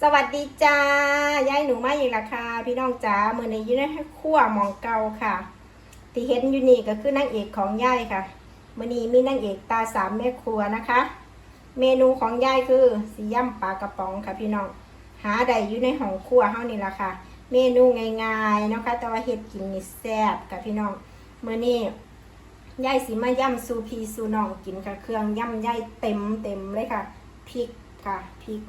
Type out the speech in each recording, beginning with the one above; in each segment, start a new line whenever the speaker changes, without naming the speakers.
สวัสดีจ้ายายหนูมาอีกละค่ะพี่น้องจ๋าเมือในยืนให้ขั้วหมองเกาค่ะที่เห็นอยู่นี่ก็คือนางเอกของยายค่ะเมือนี้มีนางเอกตาสามแม่ครัวนะคะ เมนูของยายคือสีย่ำปลากระป๋องค่ะพี่น้องหาได้อยู่ในห้องครัวเฮานี่ละค่ะ เมนูง่ายๆนะคะแต่ว่าเฮ็ดกินนี่แซ่บค่ะพี่น้องเมื้อนี้ยายสิมาย่ำซูพีซูน้องกินค่ะเครื่องย่ำยายเต็มเต็มเลยค่ะพริกค่ะพริก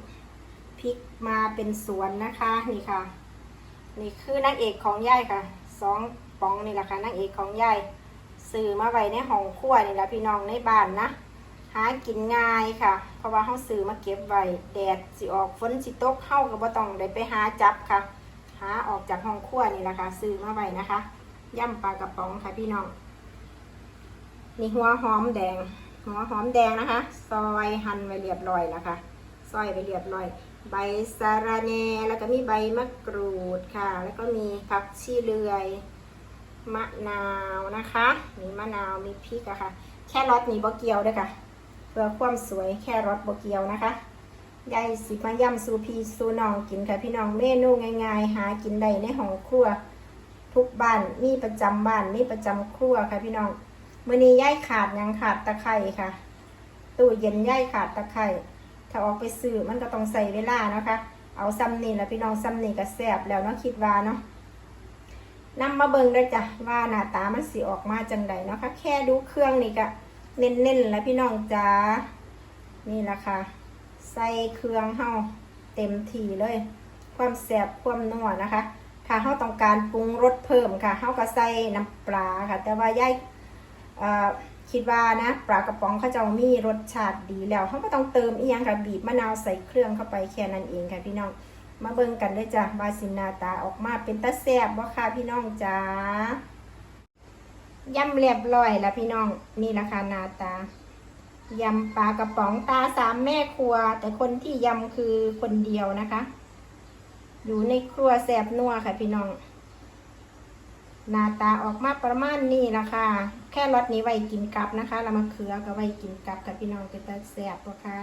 พริกมาเป็นสวนนะคะนี่ค่ะ นี่คือนางเอกของยายค่ะสองปองนี่แหละค่ะนางเอกของยายซื้อมาไว้ในห้องครัวนี่แหละพี่น้องในบ้านนะหากินง่ายค่ะ เพราะว่าเฮาซื้อมาเก็บไว้แดดสิออกฝนสิตกเฮาก็บ่ต้องได้ไปหาจับค่ะ หาออกจากห้องครัวนี่แหละค่ะซื้อมาไว้นะคะย่ำปลากระป๋องค่ะพี่น้องนี่หัวหอมแดง หัวหอมแดงนะคะ ซอยหั่นไว้เรียบร้อยแล้วค่ะ ซอยไปเรียบร้อย ใบสะระแน่แล้วก็มีใบมะกรูดค่ะ แล้วก็มีผักชีเลือยมะนาวนะคะ มีมะนาวมีพริกอะค่ะ แค่รสนี่บะเกียวด้วยค่ะ เพื่อความสวยแค่รสบะเกียวนะคะยายสิมาย่ำซูพีซูน้องกินค่ะพี่น้องเมนูง่ายๆ หากินได้ในห้องครัว ทุกบ้านมีประจำบ้านมีประจำครัวค่ะพี่น้องมื้อนี้ย่ายขาดยังขาดตะไคร่ค่ะ ตู้เย็นย่ายขาดตะไคร่ ถ้าออกไปซื้อมันก็ต้องใส่เวลานะคะ เอาซ้ำนี่แหละพี่น้องซ้ำนี่ก็แซ่บแล้วเนาะคิดว่าเนาะนำมาเบิ่งได้จ้ะว่าหน้าตามันสิออกมาจังใดเนาะคะแค่ดูเครื่องนี่ก็เน้นๆแล้วพี่น้องจ้านี่แหละค่ะ ใส่เครื่องเฮาเต็มทีเลย ความแซ่บความนัวนะคะ ถ้าเฮาต้องการปรุงรสเพิ่มค่ะเฮาก็ใส่น้ำปลาค่ะ แต่ว่ายายเอ่อ คิดว่านะปลากระป๋องเขาจะมีรสชาติดีแล้วเขาก็ต้องเติมอีกอย่างค่ะบีบมะนาวใส่เครื่องเข้าไปแค่นั้นเองค่ะพี่น้อง มาเบิ่งกันด้วยจ้ะวาสินาตาออกมาเป็นตาแซบบ่ค่ะพี่น้องจ้าย่ำเรียบร้อยแล้วพี่น้องนี่ราคานาตายำปลากระป๋องตาสามแม่ครัว แต่คนที่ยำคือคนเดียวนะคะ อยู่ในครัวแซบนัวค่ะพี่น้อง หน้าตาออกมาประมาณนี้ละค่ะ แค่รสนี้ไว้กินกับนะคะเรามาเขือก็ไว้กินกับกับพี่น้องเป็นตาแซ่บปะค่ะ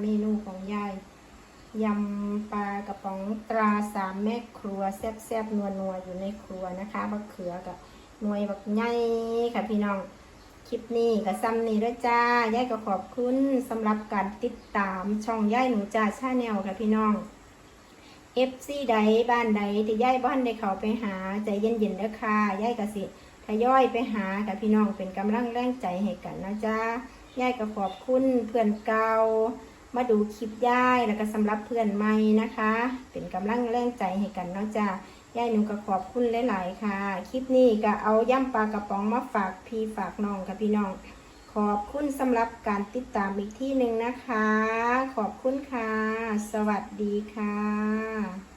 เมนูของยายยำปลากระป๋องตราสามแม่ครัวแซ่บแซ่บนัวนัวๆอยู่ในครัวนะคะมะเขือกับหน่วยบักใหญ่ค่ะพี่น้องคลิปนี้กับซ้ำนี้ด้วยจ้ายายก็ขอบคุณสำหรับการติดตามช่องยายหนูจ่าชาแนลค่ะพี่น้อง เอฟซีใดบ้านใดที่ย่ายบ้านได้เขาไปหาใจเย็นๆเด้อค่ะย่ายก็สิทยอยไปหากับพี่น้องเป็นกำลังแรงใจให้กันนะจ๊ะย่ายก็ขอบคุณเพื่อนเก่ามาดูคลิปย่ายแล้วก็สำหรับเพื่อนใหม่นะคะ เป็นกำลังแรงใจให้กันนะจ้ะย่ายหนูก็ขอบคุณหลายๆค่ะ คลิปนี้ก็เอาย่ำปลากระป๋องมาฝากพี่ฝากน้องค่ะพี่น้อง ขอบคุณสำหรับการติดตามอีกที่หนึ่งนะคะ ขอบคุณค่ะ สวัสดีค่ะ